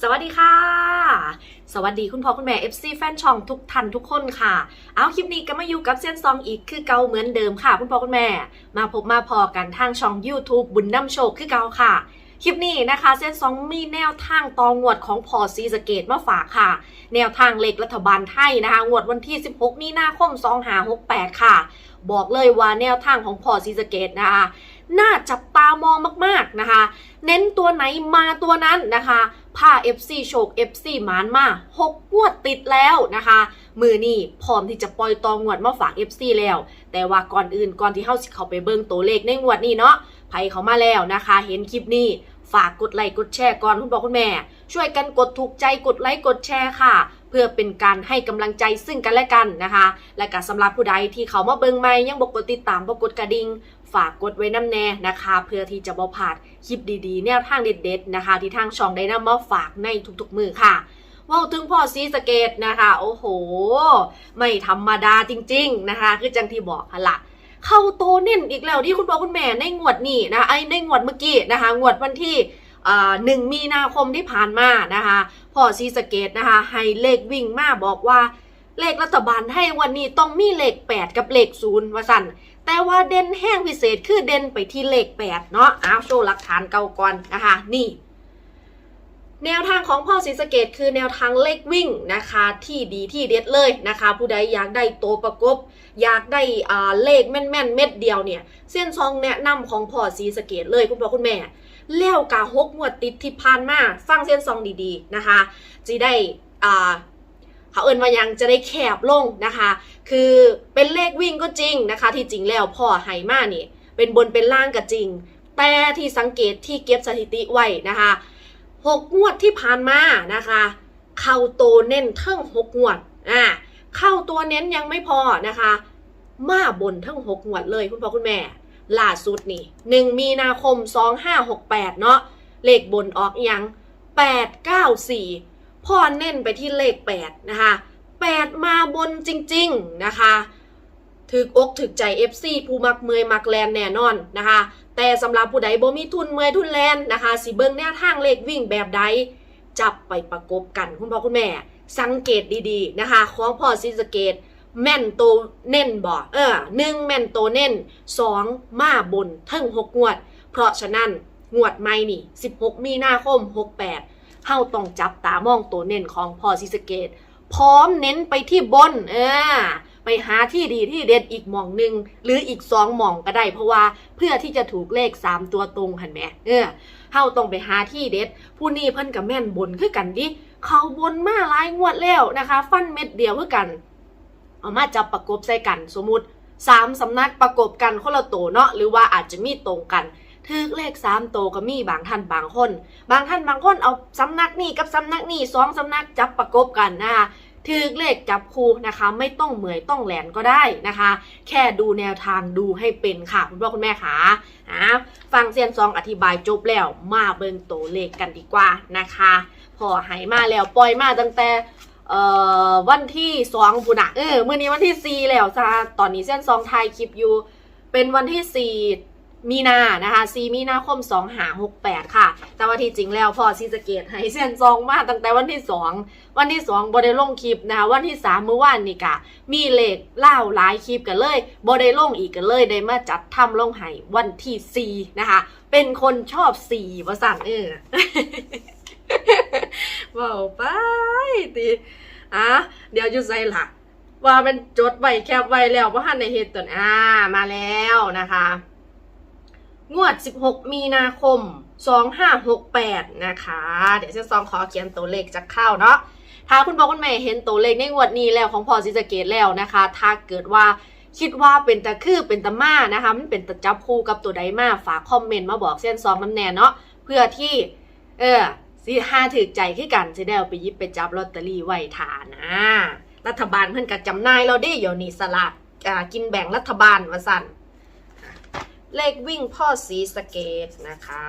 สวัสดีค่ะ สวัสดีคุณพ่อคุณแม่ FC แฟนช่องทุกท่านทุกคนค่ะ เอาคลิปนี้ก็มาอยู่กับเส้นซองอีกคือเก่าเหมือนเดิมค่ะ คุณพ่อคุณแม่ มาพบมาพอกันทางช่อง YouTube บุญน้ำโชคคือเก่าค่ะ คลิปนี้นะคะเส้นซองมีแนวทางตองวดของพอซีสเกตมาฝากค่ะ แนวทางเล็กรัฐบาลไทยนะคะ งวดวันที่ 16 มีนาคม 2568 ค่ะ บอกเลยว่าแนวทางของพอซีสเกตนะคะ น่าจับตามองมากๆนะคะ เน้นตัวไหนมาตัวนั้นนะคะพา FC โชค FC หมานมา6งวดติดแล้วนะคะ มือนี่พร้อมที่จะปล่อยตองงวดมาฝาก FC แล้ว แต่ว่าก่อนอื่นก่อนที่เฮาสิเข้าไปเบิ่งตัวเลขในงวดนี้เนาะไผเขามาแล้วนะคะ เห็นคลิปนี้ฝากกดไลค์กดแชร์ก่อนคุณพ่อคุณแม่ ช่วยกันกดถูกใจกดไลค์กดแชร์ค่ะ เพื่อเป็นการให้กำลังใจซึ่งกันและกันนะคะ และก็สำหรับผู้ใดที่เขามาเบิ่งใหม่ยังบกดติดตามบ่กดกระดิ่ง ฝากกดไว้น้ำแน่นะคะ เพื่อที่จะบ่พลาดคลิปดีๆ แนวทางเด็ดๆนะคะ ที่ทางช่องได้นำมาฝากในทุกๆมือค่ะว่าถึงพ่อซีสเกตนะคะ โอ้โห ไม่ธรรมดาจริง ๆนะคะ คือจังที่บอกละเข้าโตเน่นอีกแล้วที่คุณพ่อคุณแม่ในงวดนี้นะไอในงวดเมื่อกี้นะคะ งวดวันที่หนึ่งมีนาคมที่ผ่านมานะคะพ่อซีสเกตนะคะ ให้เลขวิ่งมาบอกว่าเลขรัฐบาลให้วันนี้ต้องมีเลข 8 กับเลข0ว่าสั่น แต่ว่าเด่นแห้งพิเศษคือเด่นไปที่เลข8เนาะอ้าวโชว์หลักฐานเก่าก่อนนะคะนี่ แนวทางของพ่อศรีสะเกดคือแนวทางเลขวิ่งนะคะที่ดีที่เด็ดเลยนะคะ ผู้ใดอยากได้โตประกบ อยากได้อ่าเลขแม่นๆเม็ดเดียวเนี่ย เส้นซองแนะนำของพ่อศรีสะเกดเลยคุณพ่อคุณแม่แล้วกาหกงวดติดที่ผ่านมาฟังเส้นซองดีๆนะคะจะได้อ่า เขาเอินว่ายังจะได้แคบลงนะคะ คือเป็นเลขวิ่งก็จริงนะคะ ที่จริงแล้วพ่อไฮมานี่เป็นบนเป็นล่างก็จริง แต่ที่สังเกตที่เก็บสถิติไว้นะคะหกงวดที่ผ่านมานะคะ เข้าโตเน้นทั้งหกงวดอ่าเข้าตัวเน้นยังไม่พอนะคะ มาบนทั้งหกงวดเลยคุณพ่อคุณแม่ล่าสุดนี่หนึ่งมีนาคมสองห้าหกแปดเนาะเลขบนออกยังแปดเก้าสี่ พ่อเน้นไปที่เลข 8 นะคะ8 มาบนจริง ๆ นะคะถึกอกถึกใจ FC ผู้มักเมยมักแลนแน่นอนนะคะ แต่สำหรับผู้ใดบ่มีทุนเมยทุนแลนนะคะ สิเบิ่งแนวทางเลขวิ่งแบบใด จับไปประกบกันคุณพ่อคุณแม่ สังเกตดีๆนะคะ ของพ่อซิสเกต แม่นโตเน่นบ่เออหนึ่งแม่นโตเน่นสองมาบนเทั้งหกงวด เพราะฉะนั้นงวดใหม่นี่ 16 มีนาคม 68 เฮาต้องจับตามองตัวเน้นของพอซิสเกต พร้อมเน้นไปที่บนเออไปหาที่ดีที่เด็ดอีกหม่องหนึ่งหรืออีกสองหม่องก็ได้ เพราะว่าเพื่อที่จะถูกเลขสามตัวตรงหันแหมเออเฮาต้องไปหาที่เด็ด ผู้นี้เพิ่นกับแม่นบนคือกันดิเขาบนมาหลายงวดแล้วนะคะ ฟันเม็ดเดียวคือกัน เอามาจับประกบใส่กันสมมติสามสำนักประกบกันคนละโตเนาะหรือว่าอาจจะมีตรงกัน ถึกเลขสามโตก็มีบางท่านบางคน บางท่านบางคนเอาสำนักนี่กับสำนักนี่สองสำนักจับประกบกันนะคะถือเลขจับคู่นะคะ ไม่ต้องเหมอยต้องแหลนก็ได้นะคะ แค่ดูแนวทางดูให้เป็นค่ะคุณพ่อคุณแม่ค่ะอะฟังเซียนซองอธิบายจบแล้วมาเบิ่งตัวเลขกันดีกว่านะคะ พอหายมาแล้วปล่อยมาตั้งแต่วันที่สองปุ่นะเออมื่อนี้วันที่สี่แล้วจ้าตอนนี้เส้นซองไทยคลิปอยู่ เป็นวันที่สี่ มีนานะคะ4มีนาคม2หา68 ค่ะ แต่ว่าที่จริงแล้วพอซีสเกตให้เส้นซองมาตั้งแต่วันที่ 2 วันที่ 2บได้ลงคลิปนะคะวันที่ 3 เมื่อวานนี่กะ มีเลขเล่าหลายคลิปกันเลยบได้ลงอีกกันเลยได้มาจัดทำลงให้วันที่4นะคะ เป็นคนชอบ4ประสั่นเออว้าวไปตีอะเดี๋ยวอยู่ใส่หลักว่าเป็นจดไว้แคปไว้แล้วเพราะหันในเหตุตนอ่ามาแล้วนะคะ งวด 16 มีนาคม 2568 นะคะ เดี๋ยวเส้นซองขอเขียนตัวเลขจากข้าวเนาะถ้าคุณพ่อคุณแม่เห็นตัวเลขในงวดนี้แล้วของพอซิสเกตแล้วนะคะ ถ้าเกิดว่าคิดว่าเป็นตะคือเป็นตะมานะคะมันเป็นตะจับคู่กับตัวใดมาฝากคอมเมนต์มาบอกเส้นซองน้ำแน่เนาะเพื่อที่เออสิห้าถือใจขึ้นกันสิได้เอาไปยิบไปจับลอตเตอรี่ไว้ทานนะรัฐบาลเพิ่นก็จำนายเราได้เดี๋ยวนี้สลากกินแบ่งรัฐบาลว่าสั่น เลขวิ่งพ่อสีสเกตนะคะ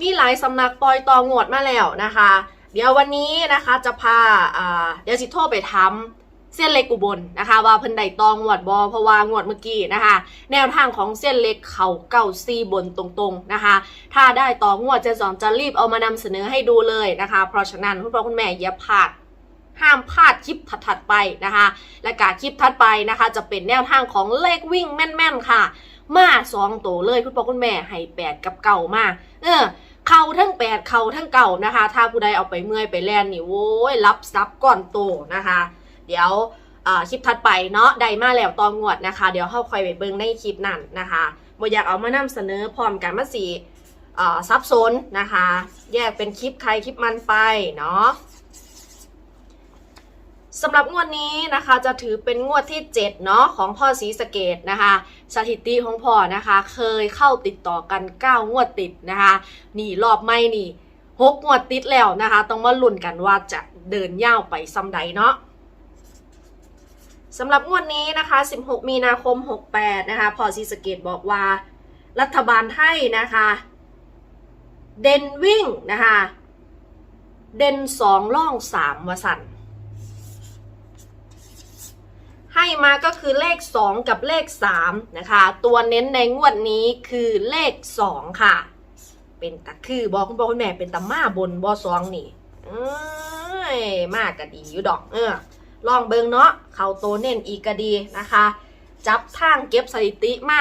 มีหลายสำนักปล่อยตองวดมาแล้วนะคะ เดี๋ยววันนี้นะคะจะพาอ่าเดี๋ยวสิโทรไปทำ เส้นเล็กอุบลนะคะ ว่าเพิ่นได้ตองงวดบอเพราะว่างวดเมื่อกี้นะคะ แนวทางของเส้นเล็กเขาเก้าซีบนตรงๆนะคะ ถ้าได้ตองวดเจะสอนจะรีบเอามานำเสนอให้ดูเลยนะคะ เพราะฉะนั้นคุณพ่อคุณแม่อย่าพลาดห้ามพลาดคลิปถัดๆไปนะคะ และการคลิปถัดไปนะคะ จะเป็นแนวทางของเลขวิ่งแม่นๆค่ะ มาสองตัวเลยคุณพ่อคุณแม่ให้แปดกับเก่ามาเออเข่าทั้งแปดเข่าทั้งเก่านะคะ ถ้าผู้ใดเอาไปเมื่อยไปแล่นนี่โว้ยรับซับก่อนโตนะคะ เดี๋ยวคลิปถัดไปเนาะได้มาแล้วตองงวดนะคะ เดี๋ยวเข้าคอยไปเบิ่งในคลิปนั่นนะคะบ่อยากเอามานำเสนอพร้อมกันมาสีซับซ้อนนะคะ แยกเป็นคลิปใครคลิปมันไปเนาะสำหรับงวดนี้นะคะจะถือเป็นงวดที่ 7 เนาะของพ่อศรีสเกดนะคะ สถิติของพ่อนะคะ เคยเข้าติดต่อกัน 9 งวดติดนะคะนี่รอบไม่นี่หกงวดติดแล้วนะคะ ต้องมาลุ้นกันว่าจะเดินยาวไปซ้ำใดเนาะ สำหรับงวดนี้นะคะ 16 มีนาคม 68 นะคะ พอซีสเกตบอกว่า รัฐบาลไทยนะคะ เด่นวิ่งนะคะ เด่นสองล่องสามวสันให้มาก็คือเลข 2 กับเลข 3 นะคะ ตัวเน้นในงวดนี้คือเลข 2 ค่ะ เป็นตะคือบอกคุณพ่อคุณแม่เป็นตะม่าบนบอสองนี่เอ้ยมากก็ดีอยู่ดอก เออ ลองเบิงเนาะเขาโตเน้นอีกก็ดีนะคะ จับทางเก็บสถิติมา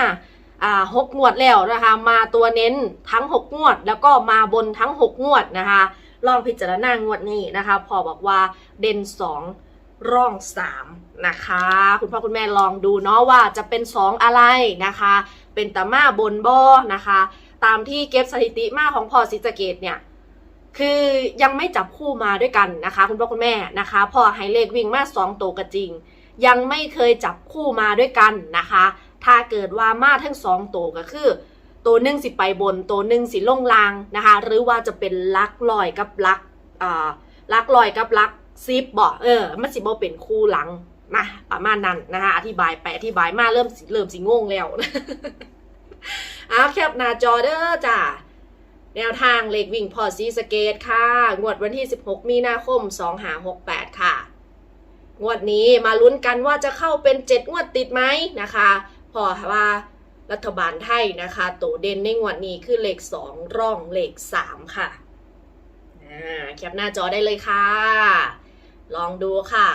อ่าหกงวดแล้วนะคะ มาตัวเน้นทั้งหกงวด แล้วก็มาบนทั้งหกงวดนะคะ ลองพิจารณางวดนี้นะคะ พอบอกว่าเด่นสองร่องสามนะคะ คุณพ่อคุณแม่ลองดูเนาะว่าจะเป็นสองอะไรนะคะ เป็นตามาบนบอนะคะ ตามที่เก็บสถิติมาของพอซิสะเกตเนี่ย คือยังไม่จับคู่มาด้วยกันนะคะ คุณพ่อคุณแม่นะคะพอไฮเลขวิ่งมาสองตัวก็จริง ยังไม่เคยจับคู่มาด้วยกันนะคะ ถ้าเกิดว่ามาทั้งสองตัวก็คือ ตัวหนึ่งสิไปบน ตัวหนึ่งสิลงลางนะคะ หรือว่าจะเป็นลักลอยกับลักอ่าลักลอยกับลักซิปบอกเออมันสิบอเป็นคู่หลังนะประมาณนั้นนะคะอธิบายไปอธิบายมาเริ่มเริ่มสิงงแล้วอ้าวแคปหน้าจอเด้อจ้า แนวทางเลขวิ่งพอซีสเกตค่ะ งวดวันที่ 16 มีนาคม 2568 ค่ะ งวดนี้มาลุ้นกันว่าจะเข้าเป็น 7 งวดติดไหมนะคะ พอว่ารัฐบาลไทยนะคะ โตเด่นในงวดนี้คือเลข 2 ร่องเลข 3 ค่ะอ่าแคปหน้าจอได้เลยค่ะ ลองดูค่ะ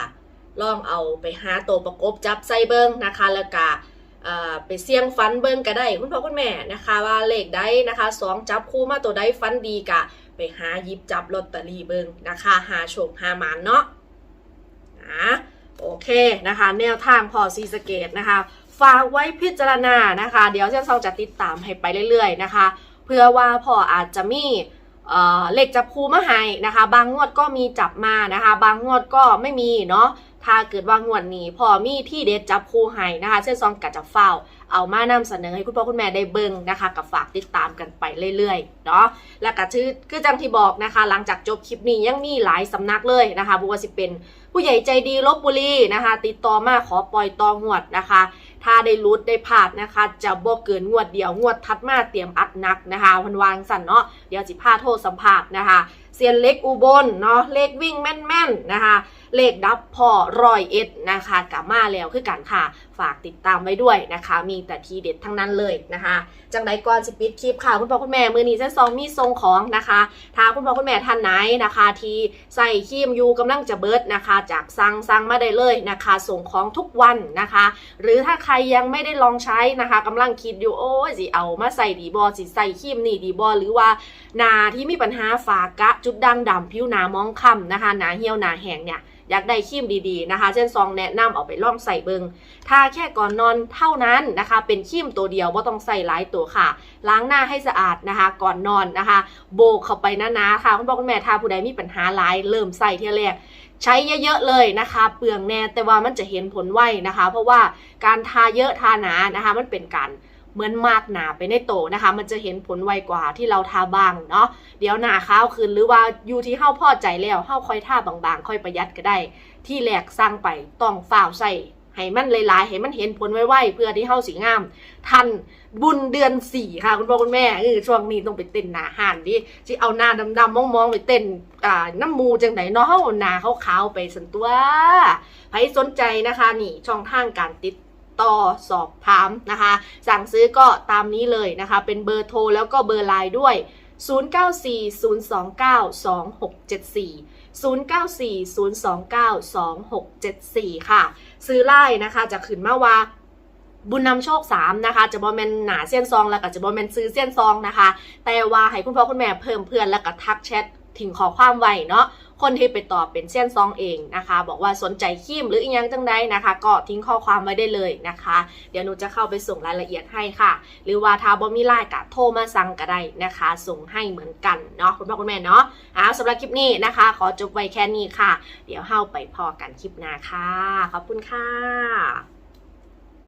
ลองเอาไปหาตัวประกบจับใส่เบิงนะคะ แล้วก็ ไปเสี่ยงฟันเบิ้งก็ได้คุณพ่อคุณแม่นะคะว่าเลขได้นะคะสองจับคู่มาตัวใดฟันดีกะ ไปหายิบจับลอตเตอรี่เบิ้งนะคะหาโชคหาหมานเนาะนะโอเคนะคะ แนวทางพอซีสะเกตนะคะฝากไว้พิจารณานะคะ เดี๋ยวเจ้าซองจะติดตามให้ไปเรื่อยๆนะคะ เพื่อว่าพออาจจะมีเอ่อเลขจับคู่มาให้นะคะ บางงวดก็มีจับมานะคะ บางงวดก็ไม่มีเนาะ ถ้าเกิดว่างวดนี้พอมีที่เด็ดจับคู่ให้นะคะ เส้นซองกัดจะเฝ้า เอามานำเสนอให้คุณพ่อคุณแม่ได้เบิ่งนะคะ กับฝากติดตามกันไปเรื่อยๆเนาะและก็ชื่อคือจังที่บอกนะคะ หลังจากจบคลิปนี้ยังมีหลายสำนักเลยนะคะบัวาสิเป็นผู้ใหญ่ใจดีลบบุรีนะคะ ติดต่อมาขอปล่อยตองวดนะคะ ถ้าได้รุดได้พลาดนะคะ จะบ่เกินงวดเดียวงวดทัดมาเตรียมอัดหนักนะคะวันวางสั่นเนาะเดี๋ยวสิพาโทษสัมภาษณ์นะคะเซียนเล็กอุบลเนาะเลขวิ่งแม่นๆนะคะ เลขดับพอรอยเอ็ดนะคะกลับมาแล้วคือกันค่ะ ฝากติดตามไว้ด้วยนะคะ มีแต่ทีเด็ดทั้งนั้นเลยนะคะ จังไดก่อนสปิดคลิปค่ะ คุณพ่อคุณแม่มือนี้เส้นซองมีทรงของนะคะถ้าคุณพ่อคุณแม่ท่านไหนนะคะ ที่ใส่ครีมยูกำลังจะเบิร์ดนะคะ จากสั่งสั่งมาได้เลยนะคะ ส่งของทุกวันนะคะ หรือถ้าใครยังไม่ได้ลองใช้นะคะกำลังคิดอยู่โอ้ยสิเอามาใส่ดีบอสิใส่ครีมนี่ดีบอหรือว่าหนาที่มีปัญหาฝากะจุดด่างดำผิวหนามองคำนะคะหนาเหี่ยวหนาแห้งเนี่ยอยากได้ครีมดีๆนะคะ เช่นซองแนะนำเอาไปล่องใส่เบิงทาแค่ก่อนนอนเท่านั้นนะคะ เป็นครีมตัวเดียวว่าต้องใส่หลายตัวค่ะ ล้างหน้าให้สะอาดนะคะ ก่อนนอนนะคะ โบกเข้าไปหนาๆค่ะคุณพ่อคุณแม่ทาผู้ใดมีปัญหาหลายเริ่มใส่เที่ยแรกใช้เยอะๆเลยนะคะ เปลืองแน่แต่ว่ามันจะเห็นผลไวนะคะ เพราะว่าการทาเยอะทาหนานะคะ มันเป็นการ เหมือนมากหนาไปในโตนะคะ มันจะเห็นผลไวกว่าที่เราทาบางเนาะเดี๋ยวหนาขาวขึ้นหรือว่าอยู่ที่เฮาพอใจแล้วเฮาค่อยทาบางๆ ค่อยประหยัดก็ได้ ที่แรกสร้างไปต้องฝ่าวใส่ให้มันหลายๆให้มันเห็นผลไวๆเพื่อที่เฮาสิงาม ทันบุญเดือนสี่ค่ะ คุณพ่อคุณแม่เออช่วงนี้ต้องไปเต้นหนาหานดิสิเอาหน้าดำๆมองๆไปเต้นอ่าน้ำมูจังไหนเนาะเฮาเอาหน้าขาวๆไปสันตัวใครสนใจนะคะ นี่ช่องทางการติด ต่อสอบถามนะคะ สั่งซื้อก็ตามนี้เลยนะคะ เป็นเบอร์โทรแล้วก็เบอร์ไลน์ด้วย 0940292674 0940292674 ค่ะ ซื้อไล่นะคะจะขึ้นมาว่าบุญนำโชค 3 นะคะ จะบอแมนหนาเส้นซอง แล้วก็จะบอแมนซื้อเส้นซองนะคะ แต่ว่าให้คุณพ่อคุณแม่เพิ่มเพื่อนแล้วก็ทักแชทถึงขอความไวเนาะ คนที่ไปตอบเป็นเส้นซองเองนะคะ บอกว่าสนใจคิมหรืออีกยังจังใดนะคะ ก็ทิ้งข้อความไว้ได้เลยนะคะ เดี๋ยวหนูจะเข้าไปส่งรายละเอียดให้ค่ะ หรือว่าถ้าบอมีไลน์กะโทรมาสั่งก็ได้นะคะ ส่งให้เหมือนกันเนาะคุณพ่อคุณแม่เนาะเอาสำหรับคลิปนี้นะคะ ขอจบไว้แค่นี้ค่ะ เดี๋ยวเข้าไปพอกันคลิปหน้าค่ะ ขอบคุณค่ะ